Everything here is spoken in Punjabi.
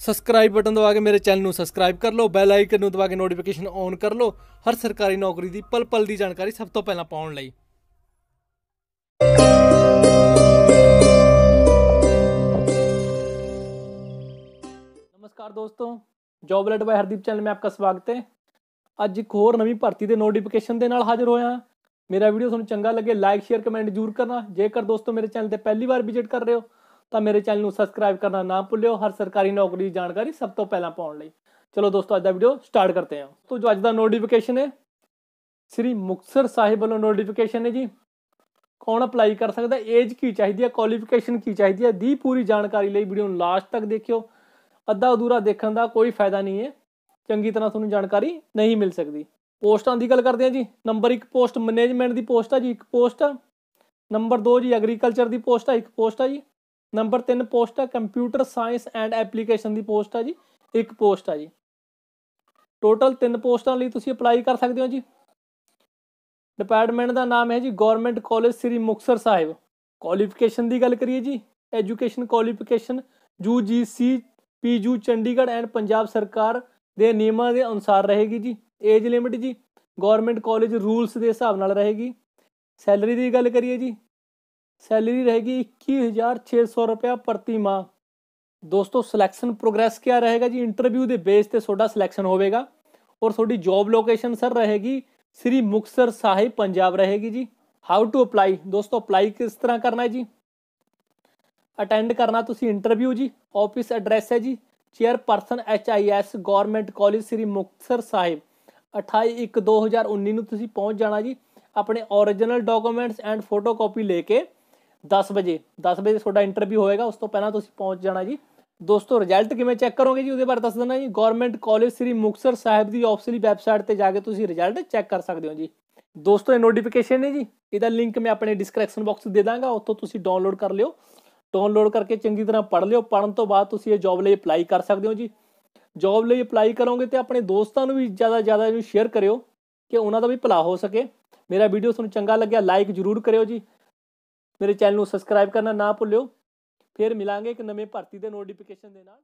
ਸਬਸਕ੍ਰਾਈਬ ਬਟਨ ਦਬਾ ਕੇ ਮੇਰੇ ਚੈਨਲ ਨੂੰ ਸਬਸਕ੍ਰਾਈਬ ਕਰ ਲਓ ਬੈਲ ਆਈਕਨ ਨੂੰ ਦਬਾ ਕੇ ਨੋਟੀਫਿਕੇਸ਼ਨ ਔਨ ਕਰ ਲਓ, ਹਰ ਸਰਕਾਰੀ ਨੌਕਰੀ ਦੀ ਪਲ ਪਲ ਦੀ ਜਾਣਕਾਰੀ ਸਭ ਤੋਂ ਪਹਿਲਾਂ ਪਾਉਣ ਲਈ। ਨਮਸਕਾਰ ਦੋਸਤੋ job alert by Hardeep channel ਮੇ ਆਪਕਾ ਸਵਾਗਤ ਹੈ। ਅੱਜ ਇੱਕ ਹੋਰ ਨਵੀਂ ਭਰਤੀ ਦੇ ਨੋਟੀਫਿਕੇਸ਼ਨ ਦੇ ਨਾਲ ਹਾਜ਼ਰ ਹੋਇਆ। ਮੇਰਾ ਵੀਡੀਓ ਤੁਹਾਨੂੰ ਚੰਗਾ ਲੱਗੇ ਲਾਈਕ ਸ਼ੇਅਰ ਕਮੈਂਟ ਜ਼ਰੂਰ ਕਰਨਾ। ਜੇਕਰ ਦੋਸਤੋ ਮੇਰੇ ਚੈਨਲ ਤੇ ਪਹਿਲੀ ਵਾਰ ਵਿਜ਼ਿਟ ਕਰ ਰਹੇ ਹੋ ਤਾਂ ਮੇਰੇ ਚੈਨਲ ਨੂੰ ਸਬਸਕ੍ਰਾਈਬ ਕਰਨਾ ਨਾ ਭੁੱਲਿਓ। ਹਰ ਸਰਕਾਰੀ ਨੌਕਰੀ ਦੀ ਜਾਣਕਾਰੀ ਸਭ ਤੋਂ ਪਹਿਲਾਂ ਪਾਉਣ ਲਈ। ਚਲੋ ਦੋਸਤੋ, ਅੱਜ ਦਾ ਵੀਡੀਓ ਸਟਾਰਟ ਕਰਦੇ ਹਾਂ। ਤੋਂ ਜੋ ਅੱਜ ਦਾ ਨੋਟੀਫਿਕੇਸ਼ਨ ਹੈ, ਸ੍ਰੀ ਮੁਕਤਸਰ ਸਾਹਿਬ ਵੱਲੋਂ ਨੋਟੀਫਿਕੇਸ਼ਨ ਹੈ ਜੀ। ਕੌਣ ਅਪਲਾਈ ਕਰ ਸਕਦਾ? ਏਜ ਕੀ ਚਾਹੀਦੀ ਹੈ? ਕੁਆਲੀਫਿਕੇਸ਼ਨ ਕੀ ਚਾਹੀਦੀ ਹੈ? ਦੀ ਪੂਰੀ ਜਾਣਕਾਰੀ ਲਈ ਵੀਡੀਓ ਨੂੰ ਲਾਸਟ ਤੱਕ ਦੇਖਿਓ। ਅੱਧਾ ਅਧੂਰਾ ਦੇਖਣ ਦਾ ਕੋਈ ਫਾਇਦਾ ਨਹੀਂ ਹੈ। ਚੰਗੀ ਤਰ੍ਹਾਂ ਤੁਹਾਨੂੰ ਜਾਣਕਾਰੀ ਨਹੀਂ ਮਿਲ ਸਕਦੀ। ਪੋਸਟਾਂ ਦੀ ਗੱਲ ਕਰਦੇ ਹਾਂ ਜੀ। ਨੰਬਰ 1 ਪੋਸਟ ਮੈਨੇਜਮੈਂਟ ਦੀ ਪੋਸਟ ਆ ਜੀ, ਇੱਕ ਪੋਸਟ। ਆ ਨੰਬਰ 2 ਜੀ ਐਗਰੀਕਲਚਰ ਦੀ ਪੋਸਟ ਆ, ਇੱਕ ਪੋਸਟ ਆ ਜੀ। ਨੰਬਰ 3 ਪੋਸਟ ਆ ਕੰਪਿਊਟਰ ਸਾਇੰਸ ਐਂਡ ਐਪਲੀਕੇਸ਼ਨ ਦੀ ਪੋਸਟ ਆ ਜੀ, ਇੱਕ ਪੋਸਟ ਆ ਜੀ। ਟੋਟਲ 3 ਪੋਸਟਾਂ ਲਈ ਤੁਸੀਂ ਅਪਲਾਈ ਕਰ ਸਕਦੇ ਹੋ ਜੀ। ਡਿਪਾਰਟਮੈਂਟ ਦਾ ਨਾਮ ਹੈ ਜੀ government college Shri Muktsar Sahib. Qualification ਦੀ ਗੱਲ ਕਰੀਏ ਜੀ education qualification UGC PU Chandigarh and Punjab ਸਰਕਾਰ ਦੇ ਨਿਯਮਾਂ ਦੇ ਅਨੁਸਾਰ ਰਹੇਗੀ ਜੀ ਏਜ ਲਿਮਿਟ ਜੀ। ਗਵਰਨਮੈਂਟ ਕਾਲਜ ਰੂਲਸ ਦੇ ਹਿਸਾਬ ਨਾਲ ਰਹੇਗੀ। ਸੈਲਰੀ ਦੀ ਗੱਲ ਕਰੀਏ ਜੀ ਸੈਲਰੀ ਰਹੇਗੀ 21600 ਰੁਪਏ ਪ੍ਰਤੀ ਮਾਹ। ਦੋਸਤੋ ਸਿਲੈਕਸ਼ਨ ਪ੍ਰੋਗਰੈਸ ਕੀ ਰਹੇਗਾ ਜੀ? ਇੰਟਰਵਿਊ ਦੇ ਬੇਸ ਤੇ ਤੁਹਾਡਾ ਸਿਲੈਕਸ਼ਨ ਹੋਵੇਗਾ। ਔਰ ਤੁਹਾਡੀ ਜੌਬ ਲੋਕੇਸ਼ਨ ਸਰ ਰਹੇਗੀ ਸ੍ਰੀ ਮੁਕਤਸਰ ਸਾਹਿਬ, ਪੰਜਾਬ ਰਹੇਗੀ ਜੀ। ਹਾਊ ਟੂ ਅਪਲਾਈ ਦੋਸਤੋ ਅਪਲਾਈ ਕਿਸ ਤਰ੍ਹਾਂ ਕਰਨਾ ਹੈ ਜੀ? ਅਟੈਂਡ ਕਰਨਾ ਤੁਸੀਂ ਇੰਟਰਵਿਊ ਜੀ। ਆਫਿਸ ਐਡਰੈਸ ਹੈ ਜੀ। Chairperson HIS government college Shri Muktsar Sahib. 28/1/2019 ਨੂੰ ਤੁਸੀਂ ਪਹੁੰਚ ਜਾਣਾ ਜੀ। ਆਪਣੇ origignal ਡਾਕੂਮੈਂਟਸ ਐਂਡ ਫੋਟੋਕਾਪੀ ਲੈ ਕੇ 10 ਵਜੇ 10 ਵਜੇ ਤੁਹਾਡਾ ਇੰਟਰਵਿਊ ਹੋਏਗਾ, ਉਸ ਤੋਂ ਪਹਿਲਾਂ ਤੁਸੀਂ ਪਹੁੰਚ ਜਾਣਾ ਜੀ। ਦੋਸਤੋ ਰਿਜ਼ਲਟ ਕਿਵੇਂ ਚੈੱਕ ਕਰੋਗੇ ਜੀ? ਉਹਦੇ ਬਾਰੇ ਦੱਸ ਦਿੰਦਾ ਜੀ। ਗਵਰਨਮੈਂਟ ਕਾਲਜ ਸ੍ਰੀ ਮੁਕਤਸਰ ਸਾਹਿਬ ਦੀ ਆਫੀਸ਼ੀਅਲੀ ਵੈਬਸਾਈਟ ਤੇ ਜਾ ਕੇ ਤੁਸੀਂ ਰਿਜ਼ਲਟ ਚੈੱਕ ਕਰ ਸਕਦੇ ਹੋ ਜੀ। ਦੋਸਤੋ, ਇਹ ਨੋਟੀਫਿਕੇਸ਼ਨ ਹੈ ਜੀ। ਇਹਦਾ ਲਿੰਕ ਮੈਂ ਆਪਣੇ ਡਿਸਕ੍ਰਿਪਸ਼ਨ ਬਾਕਸ ਦੇ ਦਾਂਗਾ। ਉੱਥੋਂ ਤੁਸੀਂ ਡਾਊਨਲੋਡ ਕਰ ਲਿਓ। ਡਾਊਨਲੋਡ ਕਰਕੇ ਚੰਗੀ ਤਰ੍ਹਾਂ ਪੜ੍ਹ ਲਿਓ। ਪੜਨ ਤੋਂ ਬਾਅਦ ਤੁਸੀਂ ਇਹ ਜੌਬ ਲਈ ਅਪਲਾਈ ਕਰ ਸਕਦੇ ਹੋ ਜੀ। ਜੌਬ ਲਈ ਅਪਲਾਈ ਕਰੋਗੇ ਤੇ ਆਪਣੇ ਦੋਸਤਾਂ ਨੂੰ ਵੀ ਜ਼ਿਆਦਾ ਜ਼ਿਆਦਾ ਇਹਨੂੰ ਸ਼ੇਅਰ ਕਰਿਓ ਕਿ ਉਹਨਾਂ ਦਾ ਵੀ ਭਲਾ ਹੋ ਸਕੇ। ਮੇਰਾ ਵੀਡੀਓ ਤੁਹਾਨੂੰ ਚੰਗਾ ਲੱਗਿਆ ਲਾਈਕ ਜ਼ਰੂਰ ਕਰਿਓ ਜੀ। ਮੇਰੇ ਚੈਨਲ ਨੂੰ ਸਬਸਕ੍ਰਾਈਬ ਕਰਨਾ ਨਾ ਭੁੱਲਿਓ। ਫਿਰ ਮਿਲਾਂਗੇ ਇੱਕ ਨਵੇਂ ਭਰਤੀ ਦੇ ਨੋਟੀਫਿਕੇਸ਼ਨ ਦੇ ਨਾਲ।